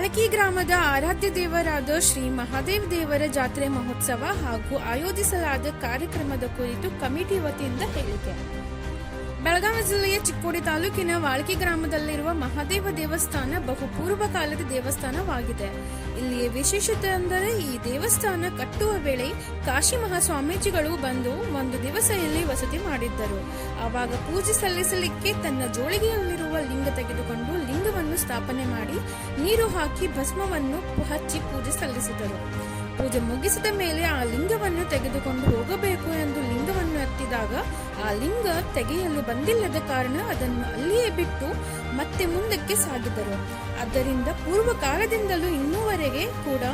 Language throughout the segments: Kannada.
ವಾಳಕಿ ಗ್ರಾಮದ ಆರಾಧ್ಯ ದೇವರಾದ ಶ್ರೀ ಮಹಾದೇವ್ ದೇವರ ಜಾತ್ರೆ ಮಹೋತ್ಸವ ಹಾಗೂ ಆಯೋಜಿಸಲಾದ ಕಾರ್ಯಕ್ರಮದ ಕುರಿತು ಕಮಿಟಿ ವತಿಯಿಂದ ಹೇಳಿಕೆ. ಬೆಳಗಾವಿ ಜಿಲ್ಲೆಯ ಚಿಕ್ಕೋಡಿ ತಾಲೂಕಿನ ವಾಳ್ಕಿ ಗ್ರಾಮದಲ್ಲಿರುವ ಮಹಾದೇವ ದೇವಸ್ಥಾನ ಬಹುಪೂರ್ವ ಕಾಲದ ದೇವಸ್ಥಾನವಾಗಿದೆ. ಇಲ್ಲಿಯ ವಿಶೇಷತೆ ಅಂದರೆ ಈ ದೇವಸ್ಥಾನ ಕಟ್ಟುವ ವೇಳೆ ಕಾಶಿ ಮಹಾಸ್ವಾಮೀಜಿಗಳು ಬಂದು ಒಂದು ದಿವಸ ಇಲ್ಲಿ ವಸತಿ ಮಾಡಿದ್ದರು. ಆವಾಗ ಪೂಜೆ ಸಲ್ಲಿಸಲಿಕ್ಕೆ ತನ್ನ ಜೋಳಿಗೆಯಲ್ಲಿರುವ ಲಿಂಗ ತೆಗೆದುಕೊಂಡು ಲಿಂಗವನ್ನು ಸ್ಥಾಪನೆ ಮಾಡಿ ನೀರು ಹಾಕಿ ಭಸ್ಮವನ್ನು ಹಚ್ಚಿ ಪೂಜೆ ಸಲ್ಲಿಸಿದರು. ಪೂಜೆ ಮುಗಿಸಿದ ಮೇಲೆ ಆ ಲಿಂಗವನ್ನು ತೆಗೆದುಕೊಂಡು ಹೋಗಬೇಕು ಎಂದು ಲಿಂಗವನ್ನು ಎತ್ತಿದಾಗ ಆ ಲಿಂಗ ತೆಗೆಯಲು ಬಂದಿಲ್ಲದ ಕಾರಣ ಅದನ್ನು ಅಲ್ಲಿಯೇ ಬಿಟ್ಟು ಮತ್ತೆ ಮುಂದಕ್ಕೆ ಸಾಗಿದರು. ಅದರಿಂದ ಪೂರ್ವ ಕಾಲದಿಂದಲೂ ಇನ್ನೂವರೆಗೆ ಕೂಡ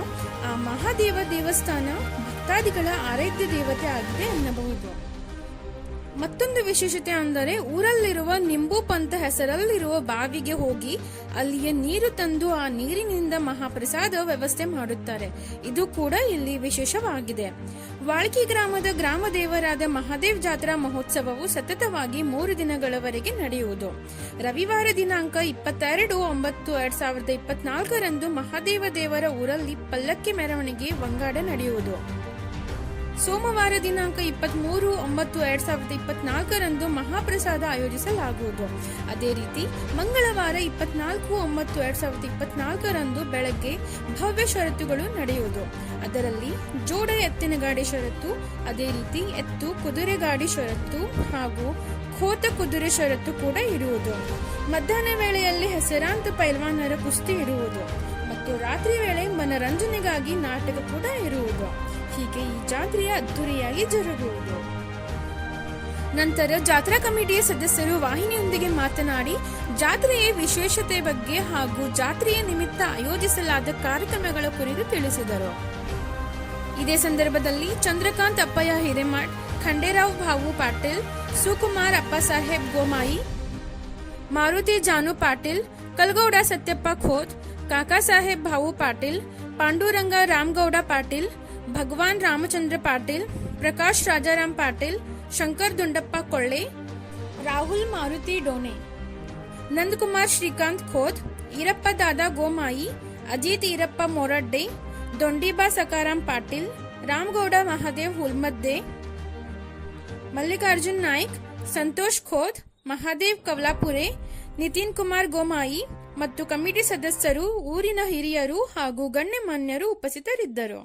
ಆ ಮಹಾದೇವ ದೇವಸ್ಥಾನ ಭಕ್ತಾದಿಗಳ ಆರಾಧ್ಯ ದೇವತೆ ಆಗಿದೆ ಎನ್ನಬಹುದು. ಮತ್ತೊಂದು ವಿಶೇಷತೆ ಅಂದರೆ ಊರಲ್ಲಿರುವ ನಿಂಬು ಪಂತ ಹೆಸರಲ್ಲಿರುವ ಬಾವಿಗೆ ಹೋಗಿ ಅಲ್ಲಿಯ ನೀರು ತಂದು ಆ ನೀರಿನಿಂದ ಮಹಾಪ್ರಸಾದ ವ್ಯವಸ್ಥೆ ಮಾಡುತ್ತಾರೆ. ಇದು ಕೂಡ ಇಲ್ಲಿ ವಿಶೇಷವಾಗಿದೆ. ವಾಳ್ಕಿ ಗ್ರಾಮದ ಗ್ರಾಮ ದೇವರಾದ ಮಹಾದೇವ್ ಜಾತ್ರಾ ಮಹೋತ್ಸವವು ಸತತವಾಗಿ ಮೂರು ದಿನಗಳವರೆಗೆ ನಡೆಯುವುದು. ರವಿವಾರ ದಿನಾಂಕ ಇಪ್ಪತ್ತೆರಡು ಒಂಬತ್ತು ಎರಡ್ ಸಾವಿರದ ಇಪ್ಪತ್ನಾಲ್ಕರಂದು ಮಹಾದೇವ ದೇವರ ಊರಲ್ಲಿ ಪಲ್ಲಕ್ಕಿ ಮೆರವಣಿಗೆ, ವಂಗಾಡ ನಡೆಯುವುದು. ಸೋಮವಾರ ದಿನಾಂಕ ಇಪ್ಪತ್ಮೂರು, ಒಂಬತ್ತು, ಎರಡ್ ಸಾವಿರದ ಇಪ್ಪತ್ನಾಲ್ಕರಂದು ಮಹಾಪ್ರಸಾದ ಆಯೋಜಿಸಲಾಗುವುದು. ಅದೇ ರೀತಿ, ಮಂಗಳವಾರ ಇಪ್ಪತ್ನಾಲ್ಕು, ಒಂಬತ್ತು, ಎರಡ್ ಸಾವಿರದ ಇಪ್ಪತ್ನಾಲ್ಕರಂದು ಬೆಳಗ್ಗೆ ಭವ್ಯ ಷರತ್ತುಗಳು ನಡೆಯುವುದು. ಅದರಲ್ಲಿ ಜೋಡ ಎತ್ತಿನ ಗಾಡಿ ಷರತ್ತು ಅದೇ ರೀತಿ ಎತ್ತು ಕುದುರೆ ಗಾಡಿ ಷರತ್ತು ಹಾಗೂ ಖೋತ ಕುದುರೆ ಷರತ್ತು ಕೂಡ ಇರುವುದು. ಮಧ್ಯಾಹ್ನ ವೇಳೆಯಲ್ಲಿ ಹೆಸರಾಂತ ಪೈಲ್ವಾನರ ಕುಸ್ತಿ ಇರುವುದು. ಮತ್ತು ರಾತ್ರಿ ವೇಳೆ ಮನರಂಜನೆಗಾಗಿ ನಾಟಕ ಕೂಡ ಇರುವುದು. ಹೀಗೆ ಈ ಜಾತ್ರೆಯ ಅದ್ದೂರಿಯಾಗಿ ಜರುಗುವುದು. ನಂತರ ಜಾತ್ರಾ ಕಮಿಟಿಯ ಸದಸ್ಯರು ವಾಹಿನಿಯೊಂದಿಗೆ ಮಾತನಾಡಿ, ಜಾತ್ರೆಯ ವಿಶೇಷತೆ ಬಗ್ಗೆ ಹಾಗೂ ಜಾತ್ರೆಯ ನಿಮಿತ್ತ ಆಯೋಜಿಸಲಾದ ಕಾರ್ಯಕ್ರಮಗಳ ಕುರಿತು ತಿಳಿಸಿದರು. ಇದೇ ಸಂದರ್ಭದಲ್ಲಿ ಚಂದ್ರಕಾಂತ್ ಅಪ್ಪಯ್ಯ ಹಿರೇಮಠ್, ಖಂಡೇರಾವ್ ಭಾವು ಪಾಟೀಲ್, ಸುಕುಮಾರ್ ಅಪ್ಪಸಾಹೇಬ್ ಗೋಮಾಯಿ, ಮಾರುತಿ ಜಾನು ಪಾಟೀಲ್, ಕಲ್ಗೌಡ ಸತ್ಯಪ್ಪ ಖೋತ್ ಕಾಕಾ ಸಾಹೇಬ್ ಭಾವು ಪಾಟೀಲ್, ಪಾಂಡುರಂಗ ರಾಮಗೌಡ ಪಾಟೀಲ್ ಭಗವಾನ್ ರಾಮಚಂದ್ರ ಪಾಟೀಲ್, ಪ್ರಕಾಶ್ ರಾಜಾರಾಮ್ ಪಾಟೀಲ್, ಶಂಕರ್ ದುಂಡಪ್ಪ ಕೊಳ್ಳೆ, ರಾಹುಲ್ ಮಾರುತಿ ಡೋನೆ ನಂದಕುಮಾರ್ ಶ್ರೀಕಾಂತ್ ಖೋದ್, ಈರಪ್ಪ ದಾದಾ ಗೋಮಾಯಿ, ಅಜಿತ್ ಈರಪ್ಪ ಮೊರಡ್ಡೆ, ದೊಂಡಿಬಾ ಸಕಾರಾಮ್ ಪಾಟೀಲ್, ರಾಮಗೌಡ ಮಹಾದೇವ್ ಹುಲ್ಮದ್ದೆ, ಮಲ್ಲಿಕಾರ್ಜುನ್ ನಾಯ್ಕ್, ಸಂತೋಷ್ ಖೋದ್, ಮಹಾದೇವ್ ಕವಲಾಪುರೆ, ನಿತಿನ್ ಕುಮಾರ್ ಗೋಮಾಯಿ ಮತ್ತು ಕಮಿಟಿ ಸದಸ್ಯರು, ಊರಿನ ಹಿರಿಯರು ಹಾಗೂ ಗಣ್ಯಮಾನ್ಯರು ಉಪಸ್ಥಿತರಿದ್ದರು.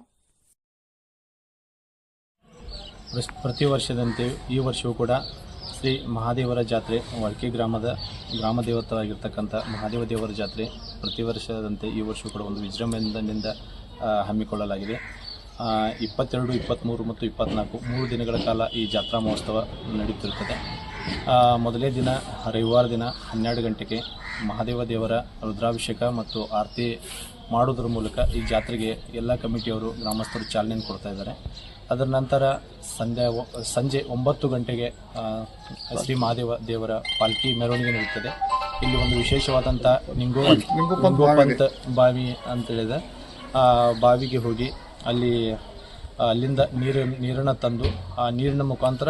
ಪ್ರತಿ ವರ್ಷದಂತೆ ಈ ವರ್ಷವೂ ಕೂಡ ಶ್ರೀ ಮಹಾದೇವರ ಜಾತ್ರೆ, ವಳ್ಕೆ ಗ್ರಾಮದ ಗ್ರಾಮ ದೇವತವಾಗಿರ್ತಕ್ಕಂಥ ಮಹಾದೇವ ದೇವರ ಜಾತ್ರೆ ಪ್ರತಿ ವರ್ಷದಂತೆ ಈ ವರ್ಷವೂ ಕೂಡ ಒಂದು ವಿಜೃಂಭಣೆಯಿಂದ ಹಮ್ಮಿಕೊಳ್ಳಲಾಗಿದೆ. ಇಪ್ಪತ್ತೆರಡು ಇಪ್ಪತ್ತ್ಮೂರು ಮತ್ತು ಇಪ್ಪತ್ತ್ನಾಲ್ಕು ಮೂರು ದಿನಗಳ ಕಾಲ ಈ ಜಾತ್ರಾ ಮಹೋತ್ಸವ ನಡೆಯುತ್ತಿರುತ್ತದೆ ಮೊದಲೇ ದಿನ ರವಿವಾರ ದಿನ ಹನ್ನೆರಡು ಗಂಟೆಗೆ ಮಹಾದೇವ ದೇವರ ರುದ್ರಾಭಿಷೇಕ ಮತ್ತು ಆರತಿ ಮಾಡೋದ್ರ ಮೂಲಕ ಈ ಜಾತ್ರೆಗೆ ಎಲ್ಲ ಕಮಿಟಿಯವರು, ಗ್ರಾಮಸ್ಥರು ಚಾಲನೆಯನ್ನು ಕೊಡ್ತಾ ಇದ್ದಾರೆ. ಅದರ ನಂತರ ಸಂಜೆ ಸಂಜೆ ಒಂಬತ್ತು ಗಂಟೆಗೆ ಶ್ರೀ ಮಹಾದೇವ ದೇವರ ಪಾಲ್ಕಿ ಮೆರವಣಿಗೆ ನಡೆಯುತ್ತದೆ ಇಲ್ಲಿ ಒಂದು ವಿಶೇಷವಾದಂಥ ನಿಂಗೋ ನಿಂಗೋಪಂತ ಬಾವಿ. ಅಂತೇಳಿದೆ ಆ ಬಾವಿಗೆ ಹೋಗಿ ಅಲ್ಲಿ ಅಲ್ಲಿಂದ ನೀರು ನೀರನ್ನು ತಂದು ಆ ನೀರಿನ ಮುಖಾಂತರ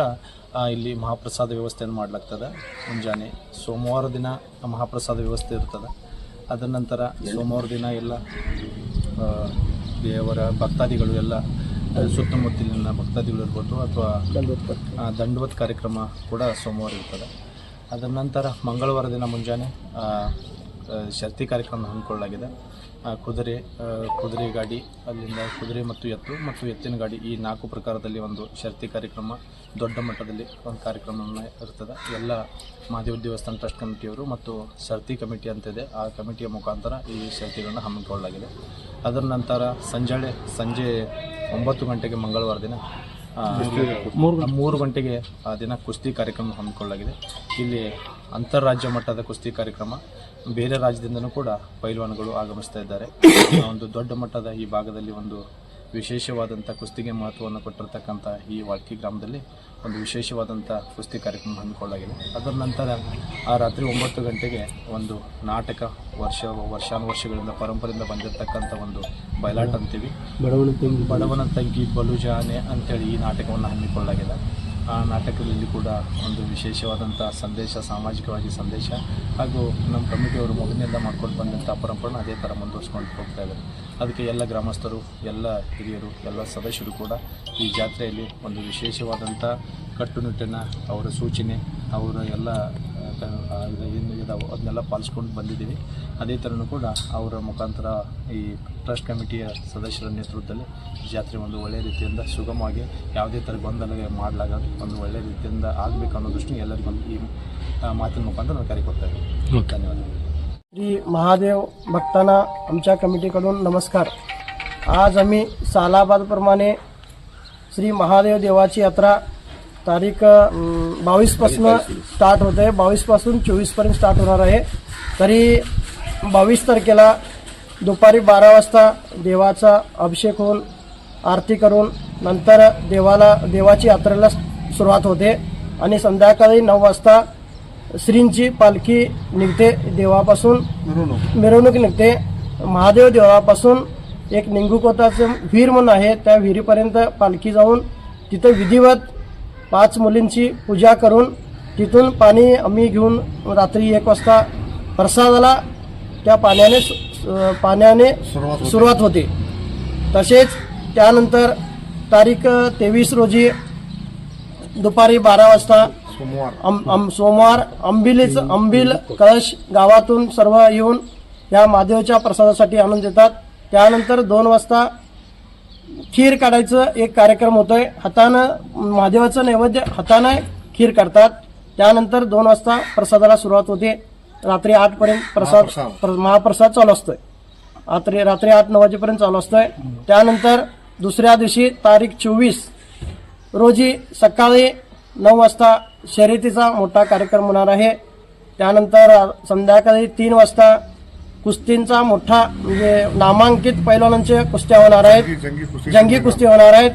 ಇಲ್ಲಿ ಮಹಾಪ್ರಸಾದ ವ್ಯವಸ್ಥೆಯನ್ನು ಮಾಡಲಾಗ್ತದೆ. ಮುಂಜಾನೆ ಸೋಮವಾರ ದಿನ ಮಹಾಪ್ರಸಾದ ವ್ಯವಸ್ಥೆ ಇರ್ತದೆ. ಅದರ ನಂತರ ಸೋಮವಾರ ದಿನ ಎಲ್ಲ ದೇವರ ಭಕ್ತಾದಿಗಳು ಎಲ್ಲ ಸುತ್ತಮುತ್ತಲಿನ ಭಕ್ತಾದಿಗಳು ಇರ್ಬೋದು ಅಥವಾ ದಂಡವತ್ ಕಾರ್ಯಕ್ರಮ ಕೂಡ ಸೋಮವಾರ ಇರ್ತದೆ. ಅದರ ನಂತರ ಮಂಗಳವಾರ ದಿನ ಮುಂಜಾನೆ ಶಕ್ತಿ ಕಾರ್ಯಕ್ರಮ ಹಮ್ಮಿಕೊಳ್ಳಲಾಗಿದೆ. ಕುದುರೆ ಕುದುರೆ ಗಾಡಿ, ಅಲ್ಲಿಂದ ಕುದುರೆ ಮತ್ತು ಎತ್ತು ಮತ್ತು ಎತ್ತಿನ ಗಾಡಿ ಈ ನಾಲ್ಕು ಪ್ರಕಾರದಲ್ಲಿ ಒಂದು ಶರ್ತಿ ಕಾರ್ಯಕ್ರಮ, ದೊಡ್ಡ ಮಟ್ಟದಲ್ಲಿ ಒಂದು ಕಾರ್ಯಕ್ರಮವನ್ನು ಇರ್ತದೆ. ಎಲ್ಲ ಮಹಾದೇವ ದೇವಸ್ಥಾನ ಟ್ರಸ್ಟ್ ಕಮಿಟಿಯವರು ಮತ್ತು ಶರ್ತಿ ಕಮಿಟಿ ಅಂತಿದೆ ಆ ಕಮಿಟಿಯ ಮುಖಾಂತರ ಈ ಶರ್ತಿಗಳನ್ನು ಹಮ್ಮಿಕೊಳ್ಳಲಾಗಿದೆ. ಅದರ ನಂತರ ಸಂಜೆ ಸಂಜೆ ಒಂಬತ್ತು ಗಂಟೆಗೆ ಮಂಗಳವಾರ ದಿನ ಆ, ಮೂರು ಗಂಟೆಗೆ ಆ ದಿನ ಕುಸ್ತಿ ಕಾರ್ಯಕ್ರಮ ಹಮ್ಮಿಕೊಳ್ಳಲಾಗಿದೆ. ಇಲ್ಲಿ ಅಂತಾರಾಜ್ಯ ಮಟ್ಟದ ಕುಸ್ತಿ ಕಾರ್ಯಕ್ರಮ ಬೇರೆ ರಾಜ್ಯದಿಂದನೂ ಕೂಡ ಪೈಲ್ವಾನ್ಗಳು ಆಗಮಿಸ್ತಾ ಇದ್ದಾರೆ. ಒಂದು ದೊಡ್ಡ ಮಟ್ಟದ ಈ ಭಾಗದಲ್ಲಿ ಒಂದು ವಿಶೇಷವಾದಂಥ ಕುಸ್ತಿಗೆ ಮಹತ್ವವನ್ನು ಕೊಟ್ಟಿರ್ತಕ್ಕಂಥ ಈ ವಾಲ್ಕಿ ಗ್ರಾಮದಲ್ಲಿ ಒಂದು ವಿಶೇಷವಾದಂಥ ಕುಸ್ತಿ ಕಾರ್ಯಕ್ರಮ ಹಮ್ಮಿಕೊಳ್ಳಲಾಗಿದೆ. ಅದರ ನಂತರ ಆ ರಾತ್ರಿ ಒಂಬತ್ತು ಗಂಟೆಗೆ ಒಂದು ನಾಟಕ ವರ್ಷ ವರ್ಷಾನುವರ್ಷಗಳಿಂದ ಪರಂಪರೆಯಿಂದ ಬಂದಿರತಕ್ಕಂಥ ಒಂದು ಬಯಲಾಟ ಅಂತೀವಿ. ಬಡವನ ತಂಗಿ ಬಡವನ ತಂಗಿ ಬಲುಜಾನೆ ಅಂತೇಳಿ ಈ ನಾಟಕವನ್ನು ಹಮ್ಮಿಕೊಳ್ಳಲಾಗಿದೆ. ಆ ನಾಟಕದಲ್ಲಿ ಕೂಡ ಒಂದು ವಿಶೇಷವಾದಂಥ ಸಂದೇಶ ಸಾಮಾಜಿಕವಾಗಿ ಸಂದೇಶ ಹಾಗೂ ನಮ್ಮ ಕಮಿಟಿಯವರು ಮೊದಲಿನಿಂದ ಮಾಡ್ಕೊಂಡು ಬಂದಂಥ ಪರಂಪರೆನ ಅದೇ ಥರ ಮುಂದುವರ್ಸ್ಕೊಂಡು ಹೋಗ್ತಾ ಇದ್ದಾರೆ. ಅದಕ್ಕೆ ಎಲ್ಲ ಗ್ರಾಮಸ್ಥರು ಎಲ್ಲ ಹಿರಿಯರು ಎಲ್ಲ ಸದಸ್ಯರು ಕೂಡ ಈ ಜಾತ್ರೆಯಲ್ಲಿ ಒಂದು ವಿಶೇಷವಾದಂಥ ಕಟ್ಟುನಿಟ್ಟಿನ ಅವರ ಸೂಚನೆ ಅವರ ಎಲ್ಲ ಏನು ಇದಾವೆ ಅದನ್ನೆಲ್ಲ ಪಾಲಿಸ್ಕೊಂಡು ಬಂದಿದ್ದೀವಿ. ಅದೇ ಥರನೂ ಕೂಡ ಅವರ ಮುಖಾಂತರ ಈ ಟ್ರಸ್ಟ್ ಕಮಿಟಿಯ ಸದಸ್ಯರ ನೇತೃತ್ವದಲ್ಲಿ ಜಾತ್ರೆ ಒಂದು ಒಳ್ಳೆಯ ರೀತಿಯಿಂದ ಸುಗಮವಾಗಿ ಯಾವುದೇ ಥರ ಗೊಂದಲ ಮಾಡಲಾಗ ಒಂದು ಒಳ್ಳೆಯ ರೀತಿಯಿಂದ ಆಗಬೇಕು ಅನ್ನೋ ದೃಷ್ಟಿ ಎಲ್ಲರಿಗೊಂದು ಈ ಮಾತಿನ ಮುಖಾಂತರ ನಾವು ಕರೆ ಕೊಡ್ತಾ ಇದ್ದೀವಿ. ಧನ್ಯವಾದಗಳು. श्री महादेव भक्तांना आमच्या कमिटीकडून नमस्कार. आज आम्ही सालाबादप्रमाणे श्री महादेव देवाची यात्रा तारीख बावीसपासून स्टार्ट होते बावीसपासून चोवीसपर्यंत स्टार्ट होणार आहे. तरी बावीस तारखेला दुपारी बारा वाजता देवाचा अभिषेक होऊन आरती करून नंतर देवाला देवाची यात्रेला सुरुवात होते. आणि संध्याकाळी नऊ वाजता श्रींची पालखी निघते देवापासून मिरवणूक. निघते महादेव देवापासून. एक निंगुकोताचं विहीर म्हणून आहे त्या विहिरीपर्यंत पालखी जाऊन तिथं विधिवत पाच मुलींची पूजा करून तिथून पाणी आम्ही घेऊन रात्री एक वाजता प्रसादाला त्या पाण्याने पाण्याने सुरुवात होते. तसेच त्यानंतर तारीख तेवीस रोजी दुपारी बारा वाजता सोमवार. अंबिलीच अंबिल कळश गावातून सर्व येऊन या महादेवच्या प्रसादासाठी आणून देतात. त्यानंतर दोन वाजता खीर काढायचं एक कार्यक्रम होतोय. हातानं महादेवाचं नैवेद्य हातानं खीर करतात त्यानंतर दोन वाजता प्रसादाला सुरुवात होते. रात्री आठ पर्यंत प्रसाद प्र- महाप्रसाद चालू असतोय. रात्री रात्री आठ नऊ वाजेपर्यंत चालू असतोय. त्यानंतर दुसऱ्या दिवशी तारीख चोवीस रोजी सकाळी नऊ वाजता शर्यतीचा मोठा कार्यक्रम होणार आहे. त्यानंतर संध्याकाळी तीन वाजता कुस्तींचा मोठा म्हणजे नामांकित पैलवानांचे कुस्त्या होणार आहेत. जंगी कुस्ती होणार आहेत.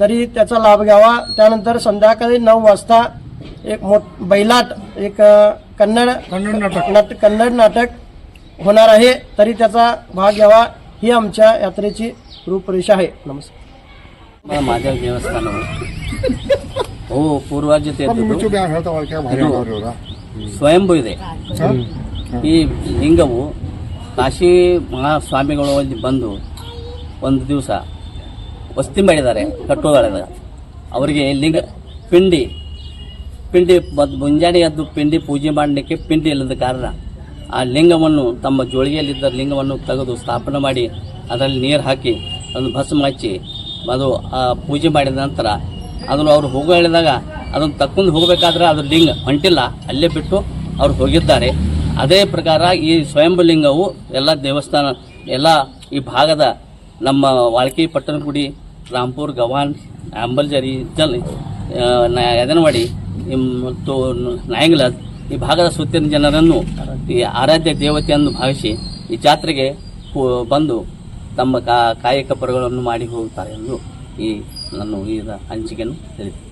तरी त्याचा लाभ घ्यावा. त्यानंतर संध्याकाळी नऊ वाजता एक मोठ बैलाट एक कन्नड नाटक. कन्नड नाटक होणार आहे. तरी त्याचा भाग घ्यावा. ही आमच्या यात्रेची रूपरेषा आहे. नमस्कार. माझ्या देवस्थान ಓ ಪೂರ್ವಾಜ್ಯತೆ ಸ್ವಯಂಭೂ ಇದೆ. ಈ ಲಿಂಗವು ಕಾಶಿ ಮಹಾಸ್ವಾಮಿಗಳು ಅಲ್ಲಿ ಬಂದು ಒಂದು ದಿವಸ ವಸ್ತಿ ಮಾಡಿದ್ದಾರೆ ಕಟ್ಟುಗಳಿಂದ ಅವರಿಗೆ ಲಿಂಗ ಪಿಂಡಿ ಪಿಂಡಿ ಮುಂಜಾನೆ ಎದ್ದು ಪಿಂಡಿ ಪೂಜೆ ಮಾಡಲಿಕ್ಕೆ ಪಿಂಡಿ ಇಲ್ಲದ ಕಾರಣ ಆ ಲಿಂಗವನ್ನು ತಮ್ಮ ಜೋಳಿಗೆಯಲ್ಲಿದ್ದ ಲಿಂಗವನ್ನು ತೆಗೆದು ಸ್ಥಾಪನೆ ಮಾಡಿ ಅದರಲ್ಲಿ ನೀರು ಹಾಕಿ ಅದನ್ನು ಭಸ್ಮ ಹಚ್ಚಿ ಅದು ಆ ಪೂಜೆ ಮಾಡಿದ ನಂತರ ಅದನ್ನು ಅವ್ರು ಹೋಗೋ ಹೇಳಿದಾಗ ಅದನ್ನು ತಕ್ಕೊಂಡು ಹೋಗಬೇಕಾದ್ರೆ ಅದ್ರ ಲಿಂಗ ಹೊಂಟಿಲ್ಲ. ಅಲ್ಲೇ ಬಿಟ್ಟು ಅವ್ರು ಹೋಗಿದ್ದಾರೆ. ಅದೇ ಪ್ರಕಾರ ಈ ಸ್ವಯಂಭು ಲಿಂಗವು ಎಲ್ಲ ದೇವಸ್ಥಾನ, ಎಲ್ಲ ಈ ಭಾಗದ ನಮ್ಮ ವಾಳ್ಕಿ ಪಟ್ಟಣಗುಡಿ ರಾಂಪುರ್ ಗವಾನ್, ಅಂಬಲ್ಜರಿ, ಜಲ್ ಯದನವಾಡಿ ಮತ್ತು ನಾಯಂಗ್ಲದ್ ಈ ಭಾಗದ ಸುತ್ತಿನ ಜನರನ್ನು ಈ ಆರಾಧ್ಯ ದೇವತೆಯನ್ನು ಭಾವಿಸಿ ಈ ಜಾತ್ರೆಗೆ ಬಂದು ತಮ್ಮ ಕಾಯಕ ಪರಗಳನ್ನು ಮಾಡಿ ಹೋಗುತ್ತಾರೆ ಎಂದು ಈ ನಾನು ಈ ಹಂಚಿಕೆಯನ್ನು ಹೇಳಿದೆ